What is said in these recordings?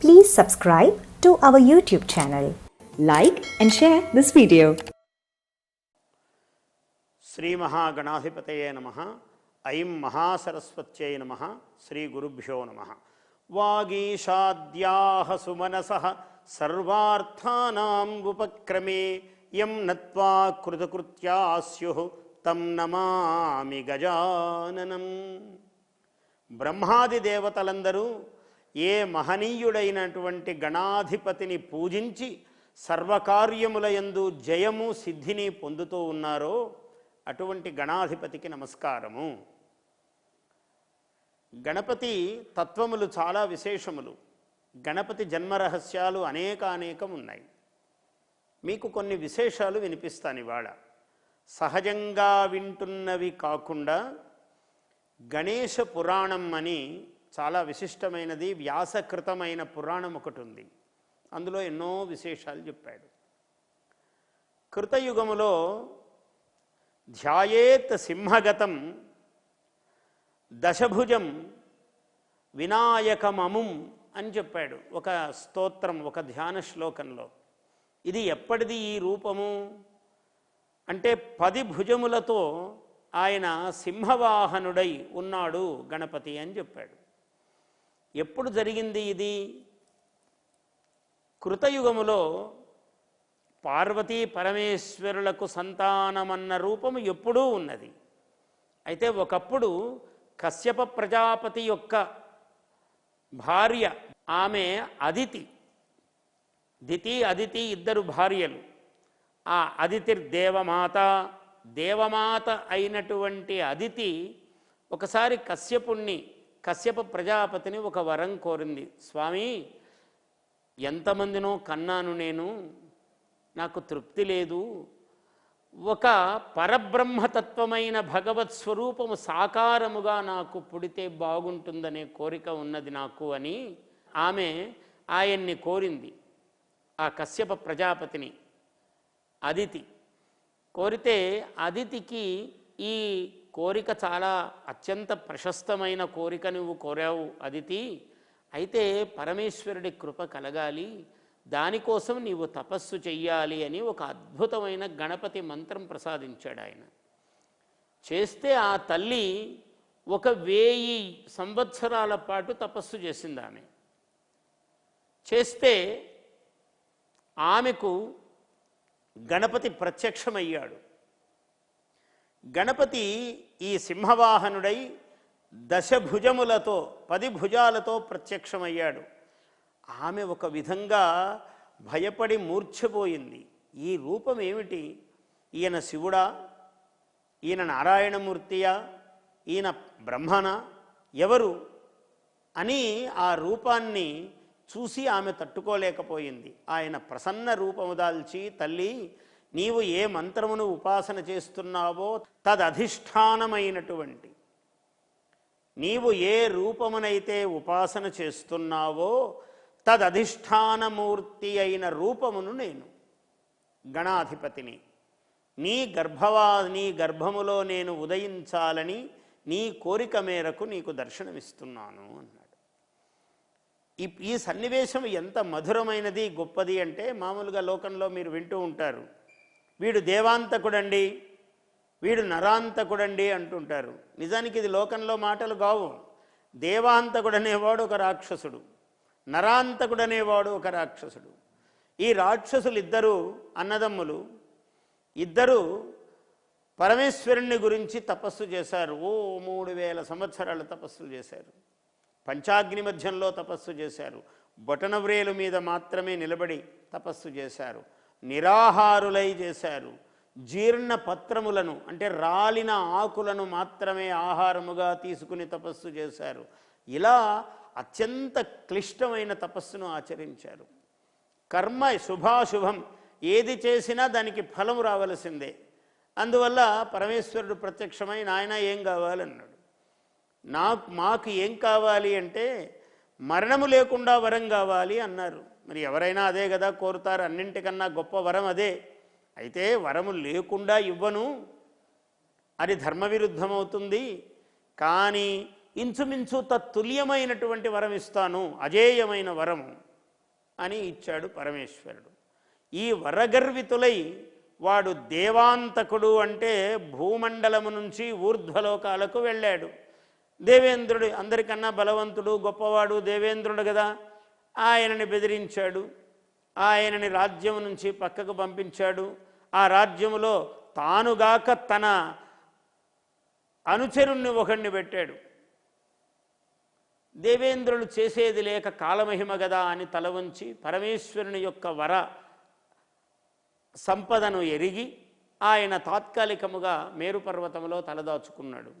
Please subscribe to our YouTube channel. Like and share this video. Shri మహాగణాధిపతయే నమ ఐం మహాసరస్వత్యై నమ శ్రీ గురుభ్యో నమ వాగీషాద్యాహ సుమనస సర్వార్థానాం ఉపక్రమే యం నత్వా కృతకృత్యా స్యు తం నమామి గజాననం బ్రహ్మాది దేవతలందరూ ఏ మహనీయుడైనటువంటి గణాధిపతిని పూజించి సర్వకార్యములయందు జయము సిద్ధిని పొందుతూ ఉన్నారో అటువంటి గణాధిపతికి నమస్కారము. గణపతి తత్వములు చాలా విశేషములు. గణపతి జన్మరహస్యాలు అనేక అనేకం ఉన్నాయి. మీకు కొన్ని విశేషాలు వినిపిస్తాను ఇవాళ. సహజంగా వింటున్నవి కాకుండా గణేశ పురాణం అని చాలా విశిష్టమైనది వ్యాసకృతమైన పురాణం ఒకటి ఉంది అందులో ఎన్నో విశేషాలు చెప్పాడు. కృతయుగములో ధ్యాయేత్ సింహగతం దశభుజం వినాయకమముం అని చెప్పాడు ఒక స్తోత్రం ఒక ధ్యాన శ్లోకంలో. ఇది ఎప్పటిది ఈ రూపము? అంటే పది భుజములతో ఆయన సింహవాహనుడై ఉన్నాడు గణపతి అని చెప్పాడు. ఎప్పుడు జరిగింది ఇది? కృతయుగములో పార్వతీ పరమేశ్వరులకు సంతానమన్న రూపము ఎప్పుడూ ఉన్నది. అయితే ఒకప్పుడు కశ్యప ప్రజాపతి యొక్క భార్య ఆమె అదితి దితి అదితి ఇద్దరు భార్యలు. ఆ అదితిర్ దేవమాత దేవమాత అయినటువంటి అదితి ఒకసారి కశ్యపుణ్ణి కశ్యప ప్రజాపతిని ఒక వరం కోరింది. స్వామి ఎంతమందినో కన్నాను నేను. నాకు తృప్తి లేదు. ఒక పరబ్రహ్మతత్వమైన భగవత్ స్వరూపము సాకారముగా నాకు పుడితే బాగుంటుందనే కోరిక ఉన్నది నాకు అని ఆమె ఆయన్ని కోరింది. ఆ కశ్యప ప్రజాపతిని అదితి కోరితే అదితికి ఈ కోరిక చాలా అత్యంత ప్రశస్తమైన కోరిక నువ్వు కోరావు అదితి. అయితే పరమేశ్వరుడి కృప కలగాలి దానికోసం నీవు తపస్సు చెయ్యాలి అని ఒక అద్భుతమైన గణపతి మంత్రం ప్రసాదించాడు ఆయన. చేస్తే ఆ తల్లి ఒక వేయి సంవత్సరాల పాటు తపస్సు చేసింది ఆమె. చేస్తే ఆమెకు గణపతి ప్రత్యక్షమయ్యాడు. గణపతి ఈ సింహవాహనుడై దశభుజములతో పది భుజాలతో ప్రత్యక్షమయ్యాడు. ఆమె ఒక విధంగా భయపడి మూర్ఛపోయింది. ఈ రూపం ఏమిటి ఈయన శివుడా? ఈయన నారాయణమూర్తియా? ఈయన బ్రహ్మణ ఎవరు? అని ఆ రూపాన్ని చూసి ఆమె తట్టుకోలేకపోయింది. ఆయన ప్రసన్న రూపము దాల్చి తల్లి నీవు ఏ మంత్రమును ఉపాసన చేస్తున్నావో తదధిష్టానమైనటువంటి. నీవు ఏ రూపమునైతే ఉపాసన చేస్తున్నావో తదధిష్టానమూర్తి అయిన రూపమును నేను గణాధిపతిని. నీ గర్భవా నీ గర్భములో నేను ఉదయించాలని నీ కోరిక మేరకు నీకు దర్శనమిస్తున్నాను అన్నాడు. ఈ ఈ సన్నివేశం ఎంత మధురమైనది గొప్పది అంటే మామూలుగా లోకంలో మీరు వింటూ ఉంటారు. వీడు దేవాంతకుడండి వీడు నరాంతకుడండి అంటుంటారు. నిజానికి ఇది లోకంలో మాటలు కావు దేవాంతకుడనేవాడు ఒక రాక్షసుడు. నరాంతకుడనేవాడు ఒక రాక్షసుడు. ఈ రాక్షసులు ఇద్దరు అన్నదమ్ములు ఇద్దరు పరమేశ్వరుణ్ణి గురించి తపస్సు చేశారు. ఓ మూడు వేల సంవత్సరాలు తపస్సులు చేశారు. పంచాగ్ని మధ్యంలో తపస్సు చేశారు. బొటనవ్రేలు మీద మాత్రమే నిలబడి తపస్సు చేశారు. నిరాహారులై చేశారు. జీర్ణ పత్రములను అంటే రాలిన ఆకులను మాత్రమే ఆహారముగా తీసుకుని తపస్సు చేశారు. ఇలా అత్యంత క్లిష్టమైన తపస్సును ఆచరించారు. కర్మ శుభాశుభం ఏది చేసినా దానికి ఫలం రావలసిందే. అందువల్ల పరమేశ్వరుడు ప్రత్యక్షమై నాయన ఏం కావాలన్నాడు? నాకు మాకు ఏం కావాలి అంటే మరణము లేకుండా వరం కావాలి అన్నారు. మరి ఎవరైనా అదే కదా కోరుతారు అన్నింటికన్నా గొప్ప వరం అదే. అయితే వరము లేకుండా ఇవ్వను. అది ధర్మవిరుద్ధమవుతుంది. కానీ ఇంచుమించు తత్తుల్యమైనటువంటి వరం ఇస్తాను అజేయమైన వరము అని ఇచ్చాడు పరమేశ్వరుడు. ఈ వరగర్వితులై వాడు దేవాంతకుడు అంటే భూమండలము నుంచి ఊర్ధ్వలోకాలకు వెళ్ళాడు. దేవేంద్రుడు అందరికన్నా బలవంతుడు గొప్పవాడు దేవేంద్రుడు కదా. ఆయనని బెదిరించాడు. ఆయనని రాజ్యం నుంచి పక్కకు పంపించాడు. ఆ రాజ్యములో తానుగాక తన అనుచరుణ్ణి ఒకణ్ణి పెట్టాడు. దేవేంద్రుడు చేసేది లేక కాలమహిమ గదా అని తల ఉంచి పరమేశ్వరుని యొక్క వర సంపదను ఎరిగి ఆయన తాత్కాలికముగా మేరుపర్వతంలో తలదాచుకున్నాడు.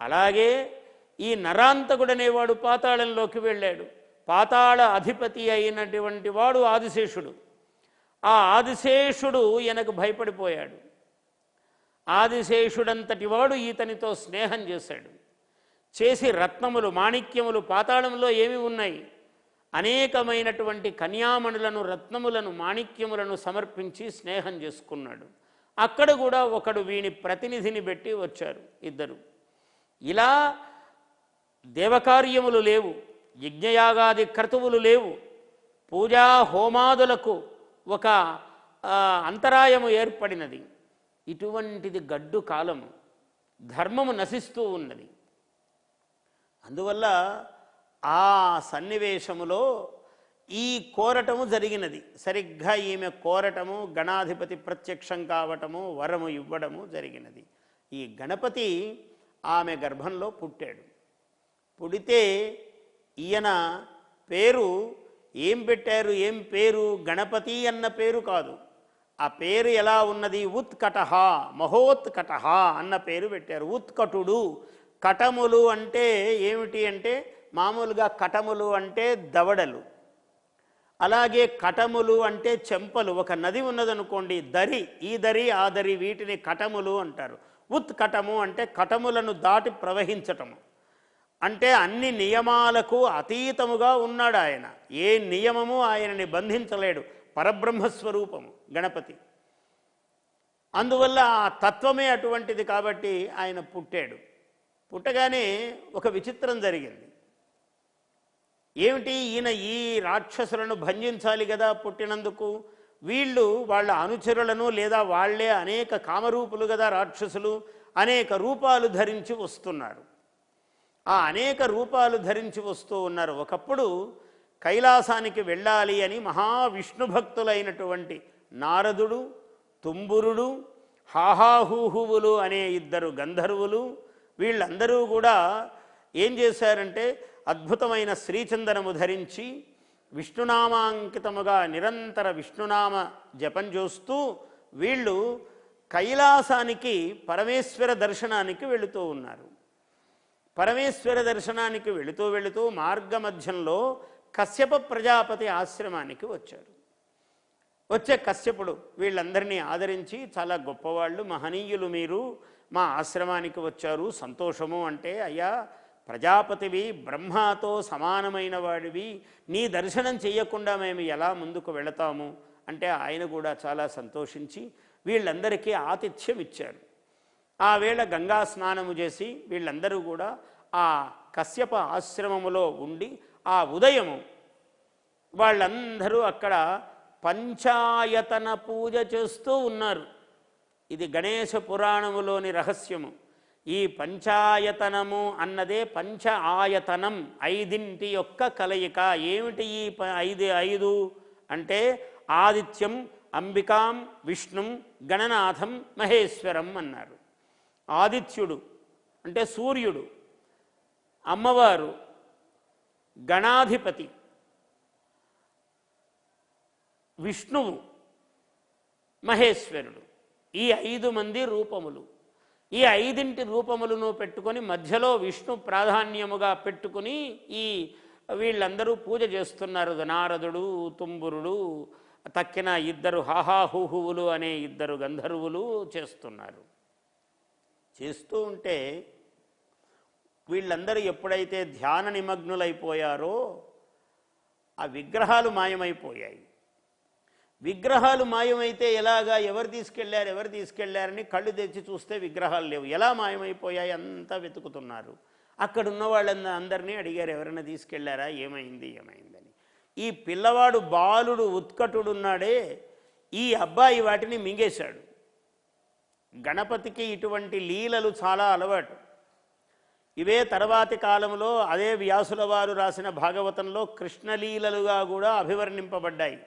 అలాగే ఈ నరాంతకుడనేవాడు పాతాళంలోకి వెళ్ళాడు. పాతాళ అధిపతి అయినటువంటి వాడు ఆదిశేషుడు. ఆ ఆదిశేషుడు ఈయనకు భయపడిపోయాడు. ఆదిశేషుడంతటి వాడు ఈతనితో స్నేహం చేశాడు. చేసి రత్నములు మాణిక్యములు పాతాళంలో ఏమి ఉన్నాయి? అనేకమైనటువంటి కన్యామణులను రత్నములను మాణిక్యములను సమర్పించి స్నేహం చేసుకున్నాడు. అక్కడ కూడా ఒకడు వీని ప్రతినిధిని పెట్టి వచ్చారు ఇద్దరు. ఇలా దేవకార్యములు లేవు. యజ్ఞయాగాది క్రతువులు లేవు. పూజా హోమాదులకు ఒక అంతరాయము ఏర్పడినది. ఇటువంటిది గడ్డు కాలము ధర్మము నశిస్తూ ఉన్నది. అందువల్ల ఆ సన్నివేశములో ఈ కోరటము జరిగినది. సరిగ్గా ఈమె కోరటము గణాధిపతి ప్రత్యక్షం కావటము వరము ఇవ్వడము జరిగినది. ఈ గణపతి ఆమె గర్భంలో పుట్టాడు. పుడితే ఈయన పేరు ఏం పెట్టారు ఏం పేరు? గణపతి అన్న పేరు కాదు. ఆ పేరు ఎలా ఉన్నది? ఉత్కటహ మహోత్కటహ అన్న పేరు పెట్టారు. ఉత్కటుడు. కటములు అంటే ఏమిటి అంటే మామూలుగా కటములు అంటే దవడలు. అలాగే కటములు అంటే చెంపలు. ఒక నది ఉన్నదనుకోండి దరి ఈ దరి ఆ దరి వీటిని కటములు అంటారు. ఉత్కటము అంటే కటములను దాటి ప్రవహించటము. అంటే అన్ని నియమాలకు అతీతముగా ఉన్నాడు ఆయన. ఏ నియమము ఆయనని బంధించలేడు. పరబ్రహ్మస్వరూపము గణపతి. అందువల్ల ఆ తత్వమే అటువంటిది కాబట్టి ఆయన పుట్టాడు. పుట్టగానే ఒక విచిత్రం జరిగింది. ఏమిటి? ఈయన ఈ రాక్షసులను భంజించాలి కదా పుట్టినందుకు. వీళ్ళు వాళ్ళ అనుచరులను లేదా వాళ్ళే అనేక కామరూపులు కదా రాక్షసులు అనేక రూపాలు ధరించి వస్తున్నారు. ఆ అనేక రూపాలు ధరించి వస్తూ ఉన్నారు. ఒకప్పుడు కైలాసానికి వెళ్ళాలి అని మహావిష్ణు భక్తులైనటువంటి నారదుడు తుంబురుడు హాహాహూహువులు అనే ఇద్దరు గంధర్వులు వీళ్ళందరూ కూడా ఏం చేశారంటే అద్భుతమైన శ్రీచందనము ధరించి విష్ణునామాంకితముగా నిరంతర విష్ణునామ జపం చేస్తూ వీళ్ళు కైలాసానికి పరమేశ్వర దర్శనానికి వెళుతూ ఉన్నారు. పరమేశ్వర దర్శనానికి వెళుతూ వెళుతూ మార్గమధ్యంలో కశ్యప ప్రజాపతి ఆశ్రమానికి వచ్చారు. వచ్చే కశ్యపుడు వీళ్ళందరినీ ఆదరించి చాలా గొప్పవాళ్ళు మహనీయులు మీరు మా ఆశ్రమానికి వచ్చారు సంతోషము అంటే అయ్యా ప్రజాపతివి బ్రహ్మతో సమానమైన వాడివి నీ దర్శనం చేయకుండా మేము ఎలా ముందుకు వెళతాము? అంటే ఆయన కూడా చాలా సంతోషించి వీళ్ళందరికీ ఆతిథ్యం ఇచ్చారు ఆ వేళ గంగా స్నానము చేసి వీళ్ళందరూ కూడా ఆ కశ్యప ఆశ్రమములో ఉండి ఆ ఉదయము వాళ్ళందరూ అక్కడ పంచాయతన పూజ చేస్తూ ఉన్నారు. ఇది గణేశ పురాణములోని రహస్యము. ఈ పంచాయతనము అన్నదే పంచ ఆయతనం ఐదింటి యొక్క కలయిక. ఏమిటి ఈ ఐదు ఐదు అంటే ఆదిత్యం అంబికాం విష్ణుం గణనాథం మహేశ్వరం అన్నారు. ఆదిత్యుడు అంటే సూర్యుడు అమ్మవారు గణాధిపతి విష్ణువు మహేశ్వరుడు. ఈ ఐదు మంది రూపములు. ఈ ఐదింటి రూపములను పెట్టుకొని మధ్యలో విష్ణు ప్రాధాన్యముగా పెట్టుకుని ఈ వీళ్ళందరూ పూజ చేస్తున్నారు. నారదుడు తుంబురుడు తక్కిన ఇద్దరు హాహాహుహువులు అనే ఇద్దరు గంధర్వులు చేస్తున్నారు. చేస్తూ ఉంటే వీళ్ళందరూ ఎప్పుడైతే ధ్యాన నిమగ్నులైపోయారో ఆ విగ్రహాలు మాయమైపోయాయి. విగ్రహాలు మాయమైతే ఎలాగా ఎవరు తీసుకెళ్ళారు ఎవరు తీసుకెళ్ళారని కళ్ళు తెచ్చి చూస్తే విగ్రహాలు లేవు. ఎలా మాయమైపోయాయి? అంతా వెతుకుతున్నారు. అక్కడ ఉన్న వాళ్ళంద అందరినీ అడిగారు ఎవరైనా తీసుకెళ్ళారా? ఏమైంది? ఏమైందని. ఈ పిల్లవాడు బాలుడు ఉత్కటుడున్నాడే ఈ అబ్బాయి వాటిని మింగేశాడు. గణపతికి ఇటువంటి లీలలు చాలా అలవాటు. ఇవే తర్వాతి కాలంలో అదే వ్యాసుల వారు రాసిన భాగవతంలో కృష్ణలీలలుగా కూడా అభివర్ణింపబడ్డాయి.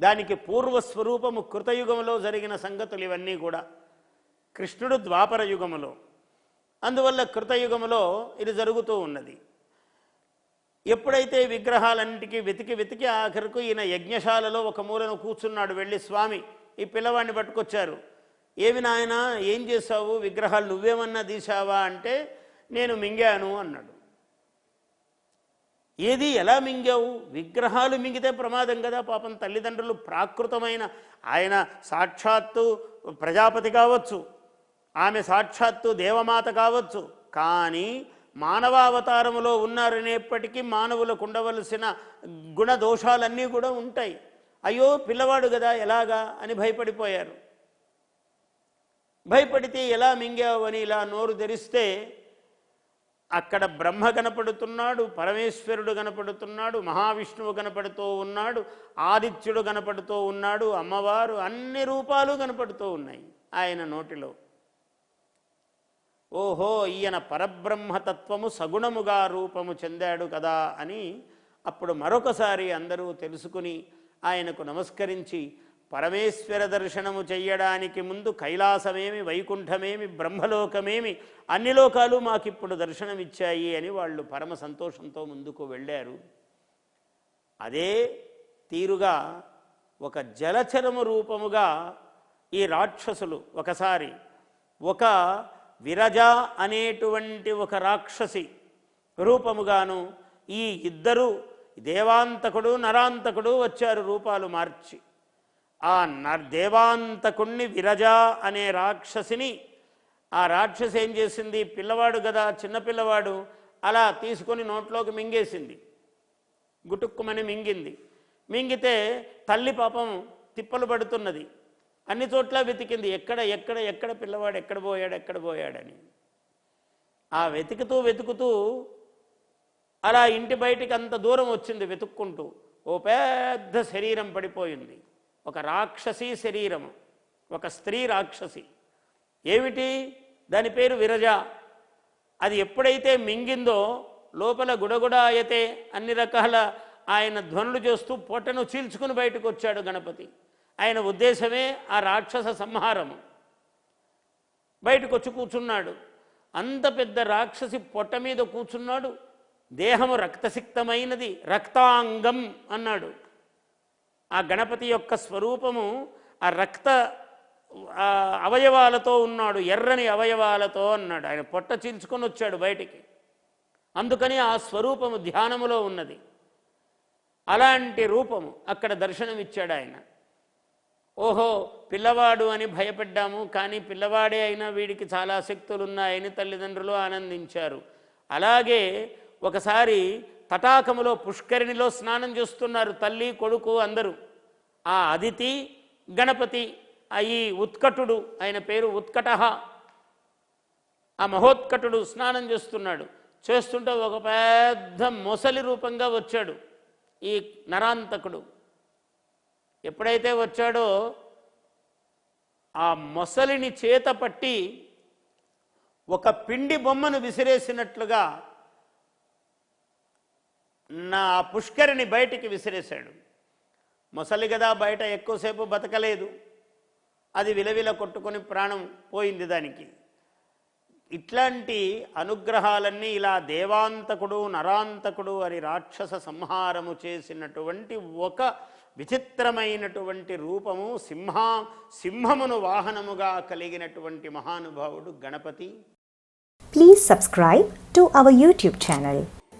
దానికి పూర్వస్వరూపము కృతయుగంలో జరిగిన సంగతులు ఇవన్నీ కూడా. కృష్ణుడు ద్వాపర యుగములో. అందువల్ల కృతయుగములో ఇది జరుగుతూ ఉన్నది. ఎప్పుడైతే విగ్రహాలన్నిటికీ వెతికి వెతికి ఆఖరుకు ఈయన యజ్ఞశాలలో ఒక మూలను కూర్చున్నాడు. వెళ్ళి స్వామి ఈ పిల్లవాడిని పట్టుకొచ్చారు. ఏమి నాయనా ఏం చేశావు? విగ్రహాలు నువ్వేమన్నా తీసావా అంటే నేను మింగాను అన్నాడు. ఏది? ఎలా మింగావు? విగ్రహాలు మింగితే ప్రమాదం కదా పాపం. తల్లిదండ్రులు ప్రాకృతమైన ఆయన సాక్షాత్తు ప్రజాపతి కావచ్చు. ఆమె సాక్షాత్తు దేవమాత కావచ్చు. కానీ మానవావతారములో ఉన్నారనేప్పటికీ మానవులకు ఉండవలసిన గుణదోషాలన్నీ కూడా ఉంటాయి. అయ్యో పిల్లవాడు కదా ఎలాగా అని భయపడిపోయారు. భయపడితే ఎలా మింగావు అని ఇలా నోరు తెరిస్తే అక్కడ బ్రహ్మ కనపడుతున్నాడు పరమేశ్వరుడు కనపడుతున్నాడు మహావిష్ణువు కనపడుతూ ఉన్నాడు ఆదిత్యుడు కనపడుతూ ఉన్నాడు అమ్మవారు అన్ని రూపాలు కనపడుతూ ఉన్నాయి ఆయన నోటిలో. ఓహో ఈయన పరబ్రహ్మతత్వము సగుణముగా రూపము చెందాడు కదా అని అప్పుడు మరొకసారి అందరూ తెలుసుకుని ఆయనకు నమస్కరించి పరమేశ్వర దర్శనము చెయ్యడానికి ముందు కైలాసమేమి వైకుంఠమేమి బ్రహ్మలోకమేమి అన్ని లోకాలు మాకిప్పుడు దర్శనమిచ్చాయి అని వాళ్ళు పరమ సంతోషంతో ముందుకు వెళ్ళారు. అదే తీరుగా ఒక జలచరము రూపముగా ఈ రాక్షసులు ఒకసారి ఒక విరజ అనేటువంటి ఒక రాక్షసి రూపముగాను ఈ ఇద్దరు దేవాంతకుడు నరాంతకుడు వచ్చారు రూపాలు మార్చి. ఆ నర్ దేవాంతకుణ్ణి విరజ అనే రాక్షసిని ఆ రాక్షసి ఏం చేసింది? పిల్లవాడు కదా చిన్నపిల్లవాడు అలా తీసుకొని నోట్లోకి మింగేసింది. గుటుక్కుమని మింగింది. మింగితే తల్లి పాపం తిప్పలు పడుతున్నది. అన్ని చోట్ల వెతికింది. ఎక్కడ ఎక్కడ ఎక్కడ పిల్లవాడు ఎక్కడ పోయాడు ఎక్కడ పోయాడని. ఆ వెతుకుతూ వెతుకుతూ అలా ఇంటి బయటికి అంత దూరం వచ్చింది వెతుక్కుంటూ. ఓ పెద్ద శరీరం పడిపోయింది. ఒక రాక్షసి శరీరము ఒక స్త్రీ రాక్షసి. ఏమిటి? దాని పేరు విరజ. అది ఎప్పుడైతే మింగిందో లోపల గుడగుడాయతే అన్ని రకాల ఆయన ధ్వనులు చేస్తూ పొట్టను చీల్చుకుని బయటకు వచ్చాడు గణపతి. ఆయన ఉద్దేశమే ఆ రాక్షస సంహారము. బయటకు వచ్చి కూర్చున్నాడు. అంత పెద్ద రాక్షసి పొట్ట మీద కూర్చున్నాడు. దేహము రక్తసిక్తమైనది. రక్తాంగం అన్నాడు. ఆ గణపతి యొక్క స్వరూపము ఆ రక్త అవయవాలతో ఉన్నాడు ఎర్రని అవయవాలతో అన్నాడు. ఆయన పొట్ట చీల్చుకొని వచ్చాడు బయటికి. అందుకని ఆ స్వరూపము ధ్యానములో ఉన్నది. అలాంటి రూపము అక్కడ దర్శనమిచ్చాడు ఆయన. ఓహో పిల్లవాడు అని భయపడ్డాము కానీ పిల్లవాడే అయినా వీడికి చాలా శక్తులు ఉన్నాయని తల్లిదండ్రులు ఆనందించారు. అలాగే ఒకసారి తటాకములో పుష్కరిణిలో స్నానం చేస్తున్నారు తల్లి కొడుకు అందరూ. ఆ అదితి గణపతి ఆ ఈ ఉత్కటుడు ఆయన పేరు ఉత్కట. ఆ మహోత్కటుడు స్నానం చేస్తున్నాడు. చేస్తుంటే ఒక పెద్ద మొసలి రూపంగా వచ్చాడు ఈ నరాంతకుడు. ఎప్పుడైతే వచ్చాడో ఆ మొసలిని చేత పట్టి ఒక పిండి బొమ్మను విసిరేసినట్లుగా నా పుష్కరిని బయటికి విసిరేశాడు. మొసలి కదా బయట ఎక్కువసేపు బతకలేదు. అది విలవిల కొట్టుకొని ప్రాణం పోయింది దానికి. ఇట్లాంటి అనుగ్రహాలన్నీ ఇలా దేవాంతకుడు నరాంతకుడు అని రాక్షస సంహారము చేసినటువంటి ఒక విచిత్రమైనటువంటి రూపము సింహ సింహమును వాహనముగా కలిగినటువంటి మహానుభావుడు Ganapati. Please subscribe to our YouTube channel